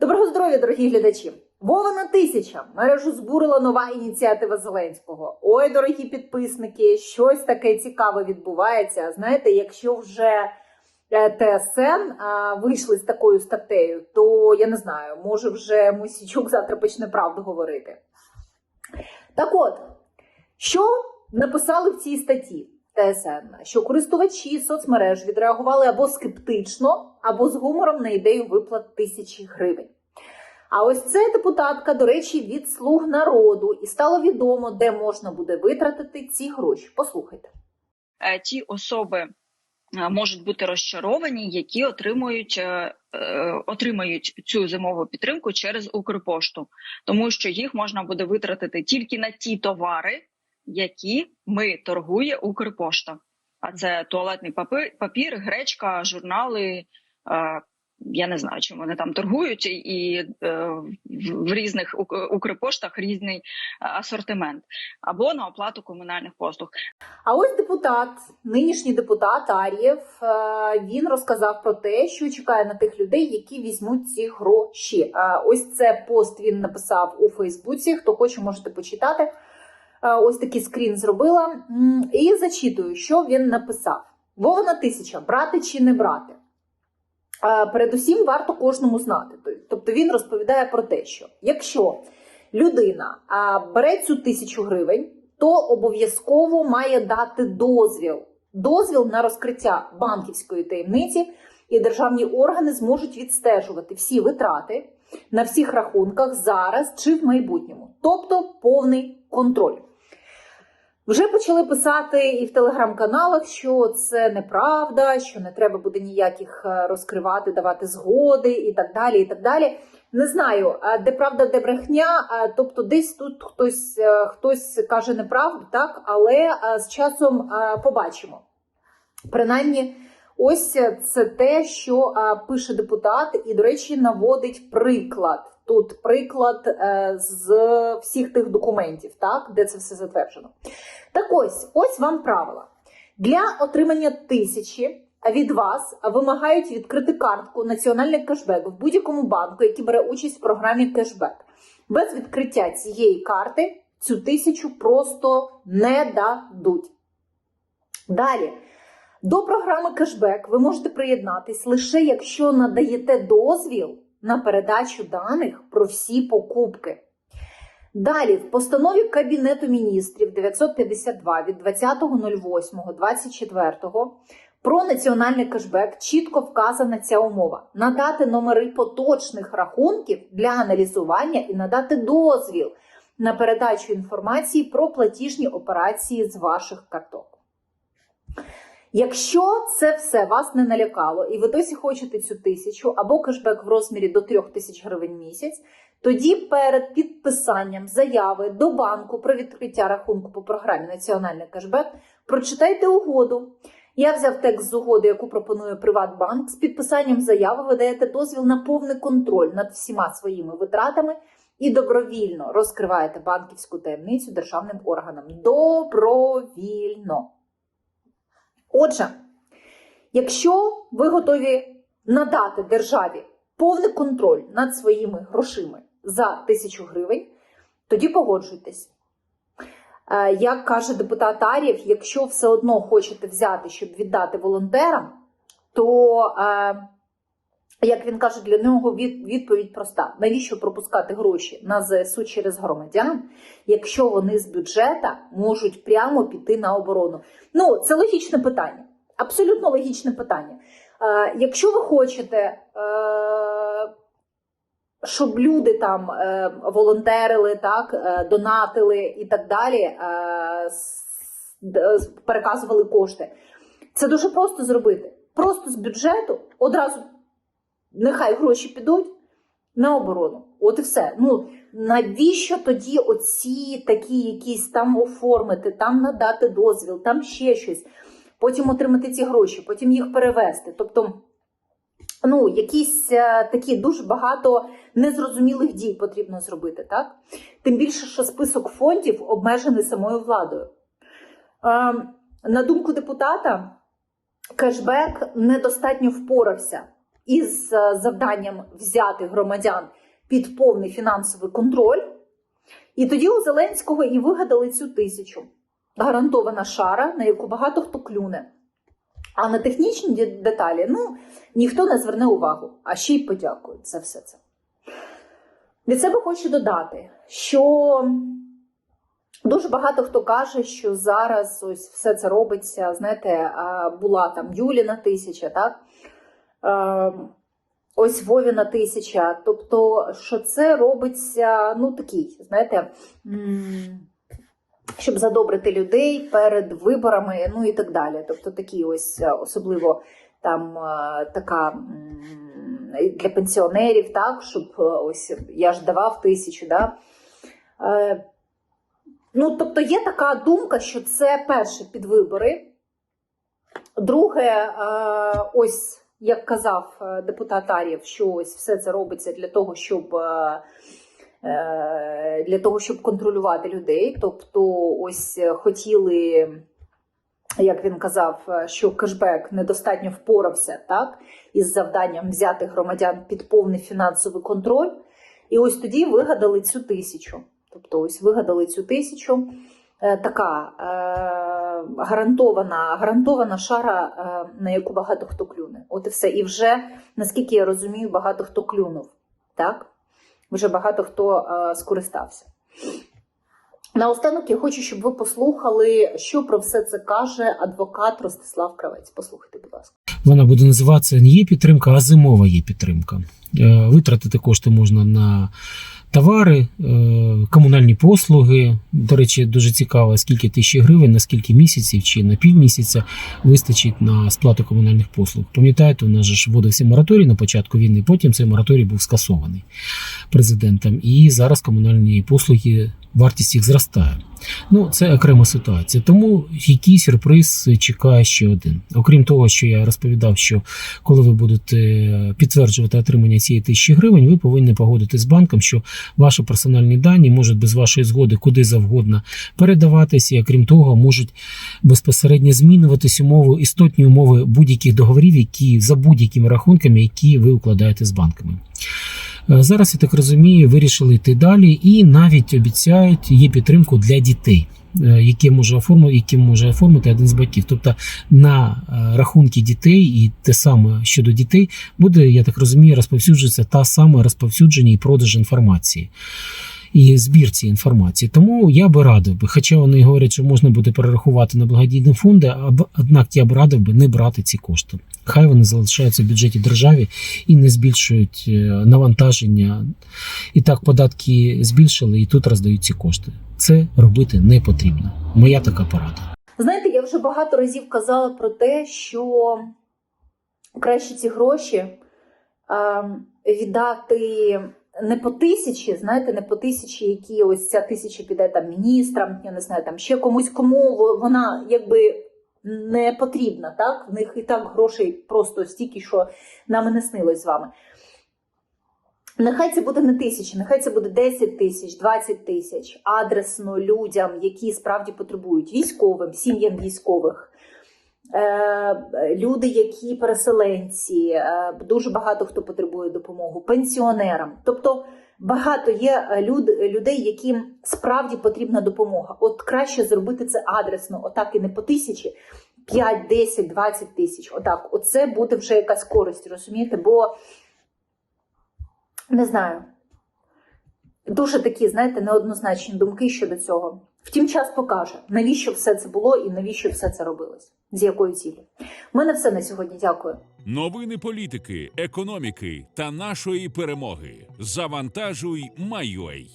Доброго здоров'я, дорогі глядачі! Вована тисяча мережу збурила нова ініціатива Зеленського. Ой, дорогі підписники, щось таке цікаве відбувається. Знаєте, якщо вже е, ТСН вийшли з такою статтею, то я не знаю, може вже Мосічук завтра почне правду говорити. Так от, що написали в цій статті ТСН? Що користувачі соцмереж відреагували або скептично, або з гумором на ідею виплат тисячі гривень. А ось це депутатка, до речі, від слуг народу, і стало відомо, де можна буде витратити ці гроші. Послухайте. е, ті особи е, можуть бути розчаровані, які отримують, е, е, отримають цю зимову підтримку через Укрпошту, тому що їх можна буде витратити тільки на ті товари, які ми торгує Укрпошта. А це туалетний папір, папір гречка, журнали. е, Я не знаю, чим вони там торгують, і- е, в- різних Укрпоштах різний е, асортимент або на оплату комунальних послуг. А ось депутат, нинішній депутат Ар'єв, він розказав про те, що чекає на тих людей, які візьмуть ці гроші. Ось це пост він написав у Фейсбуці. Хто хоче, можете почитати. Е, Ось такий скрін зробила. І зачитую, що він написав: Вовна тисяча, брати чи не брати. Е, Передусім варто кожному знати. Тобто він розповідає про те, що якщо людина бере цю тисячу гривень, то обов'язково має дати дозвіл. Дозвіл на розкриття банківської таємниці, і державні органи зможуть відстежувати всі витрати на всіх рахунках зараз чи в майбутньому, тобто повний контроль. Вже почали писати і в телеграм-каналах, що це неправда, що не треба буде ніяких е, розкривати, давати згоди і так далі. і так далі. Не знаю, е, де правда, де брехня. е, Тобто, десь тут хтось хтось каже неправду, так, але з часом побачимо. Принаймні, ось це те, що пише депутат, і, до речі, наводить приклад. Тут приклад е, з всіх тих документів, так, де це все затверджено. Так ось, ось вам правила. Для отримання тисячі від вас вимагають відкрити картку Національний кешбек в будь-якому банку, який бере участь в програмі кешбек. Без відкриття цієї карти цю тисячу просто не дадуть. Далі. До програми кешбек ви можете приєднатись лише якщо надаєте дозвіл на передачу даних про всі покупки. Далі, в постанові Кабінету міністрів 952 від 20.08.24 про національний кешбек чітко вказана ця умова: надати номери поточних рахунків для аналізування і надати дозвіл на передачу інформації про платіжні операції з ваших карток. Якщо це все вас не налякало, і ви досі хочете цю тисячу або кешбек в розмірі до 3 тисяч гривень в місяць, тоді перед підписанням заяви до банку про відкриття рахунку по програмі Національний кешбек прочитайте угоду. Я взяв текст з угоди, яку пропонує Приватбанк. З підписанням заяви ви даєте дозвіл на повний контроль над всіма своїми витратами і добровільно розкриваєте банківську таємницю державним органам. Добровільно. Отже, якщо ви готові надати державі повний контроль над своїми грошима за тисячу гривень, тоді погоджуйтесь. Е, Як каже депутат Арів, якщо все одно хочете взяти, щоб віддати волонтерам, то, е, як він каже, для нього відповідь проста: навіщо пропускати гроші на ЗСУ через громадян, якщо вони з бюджета можуть прямо піти на оборону? Ну, це логічне питання. Абсолютно логічне питання. Е, Якщо ви хочете, е, щоб люди там е, волонтерили, так, е, донатили і так далі, е, переказували кошти, це дуже просто зробити. Просто з бюджету одразу нехай гроші підуть на оборону. От і все. Ну навіщо тоді оці такі якісь там оформити, там надати дозвіл, там ще щось, потім отримати ці гроші, потім їх перевести. Тобто, ну, якісь е, такі дуже багато незрозумілих дій потрібно зробити, так? Тим більше, що список фондів обмежений самою владою. Е, на думку депутата, кешбек недостатньо впорався із е, завданням взяти громадян під повний фінансовий контроль. І тоді у Зеленського і вигадали цю тисячу. Гарантована шара, на яку багато хто клюне. А на технічні деталі ну, ніхто не зверне увагу, а ще й подякують за все це. Від себе хочу додати, що дуже багато хто каже, що зараз ось все це робиться. Знаєте, була там Юліна тисяча, так? Е, Ось Вовіна тисяча. Тобто, що це робиться, ну такий, знаєте, щоб задобрити людей перед виборами, ну і так далі. Тобто такі ось е, особливо там е, така для пенсіонерів, так, щоб е, ось я ж давав тисячу, да. Ну, тобто є така думка, що це перше під вибори. Друге, ось як казав е, депутат Арєв, що ось все це робиться для того, щоб. е, е, Для того, щоб контролювати людей. Тобто, ось хотіли, як він казав, що кешбек недостатньо впорався так, із завданням взяти громадян під повний фінансовий контроль. І ось тоді вигадали цю тисячу. Тобто, ось вигадали цю тисячу. Е, Така е, гарантована, гарантована шара, е, на яку багато хто клюне. От і все. І вже, наскільки я розумію, багато хто клюнув. Так? Вже багато хто скористався. Наостанок я хочу, щоб ви послухали, що про все це каже адвокат Ростислав Кравець. Послухайте, будь ласка. Вона буде називатися не є підтримка, а зимова є підтримка. Витратити кошти можна на товари, е, комунальні послуги. До речі, дуже цікаво, скільки тисячі гривень, на скільки місяців чи на півмісяця вистачить на сплату комунальних послуг. Пам'ятаєте, у нас ж вводився мораторій на початку війни, потім цей мораторій був скасований президентом. І зараз комунальні послуги, вартість їх зростає. Ну, це окрема ситуація. Тому який сюрприз чекає ще один. Окрім того, що я розповідав, що коли ви будете підтверджувати отримання цієї тисячі гривень, ви повинні погодити з банком, що ваші персональні дані можуть без вашої згоди куди завгодно передаватися, і окрім того, можуть безпосередньо змінюватись умови, істотні умови будь-яких договорів, які за будь-якими рахунками, які ви укладаєте з банками. Е, Зараз, я так розумію, вирішили йти далі і навіть обіцяють є підтримку для дітей, е, які може оформити, які може оформити один з батьків. Тобто на е, рахунки дітей і те саме щодо дітей буде, я так розумію, розповсюджується та сама розповсюдження і продаж інформації. І збір цієї інформації. Тому я би радив би, хоча вони говорять, що можна буде перерахувати на благодійні фонди, однак я б радив би не брати ці кошти. Хай вони залишаються в бюджеті держави і не збільшують е, навантаження. І так податки збільшили, і тут роздають ці кошти. Це робити не потрібно. Моя така порада. Знаєте, я вже багато разів казала про те, що краще ці гроші е, віддати не по тисячі, знаєте, не по тисячі, які ось ця тисяча піде там міністрам, я не знаю, там ще комусь, кому вона якби не потрібна, так? В них і так грошей просто стільки, що нам не снилось з вами. Нехай це буде не тисяча, нехай це буде 10 тисяч, 20 тисяч адресно людям, які справді потребують військовим, сім'ям військових, люди, які переселенці, е, дуже багато хто потребує допомоги, пенсіонерам. Тобто багато є е, люд, людей, яким справді потрібна допомога. От краще зробити це адресно, отак і не по тисячі. 5, 10, 20 тисяч. Отак, оце буде вже якась користь, розумієте? Бо не знаю. Дуже такі, знаєте, неоднозначні думки щодо цього. Втім, час покаже, навіщо все це було і навіщо все це робилось, з якою цілі. Мене все на сьогодні. Дякую. Новини політики, економіки та нашої перемоги. Завантажуй, Майой.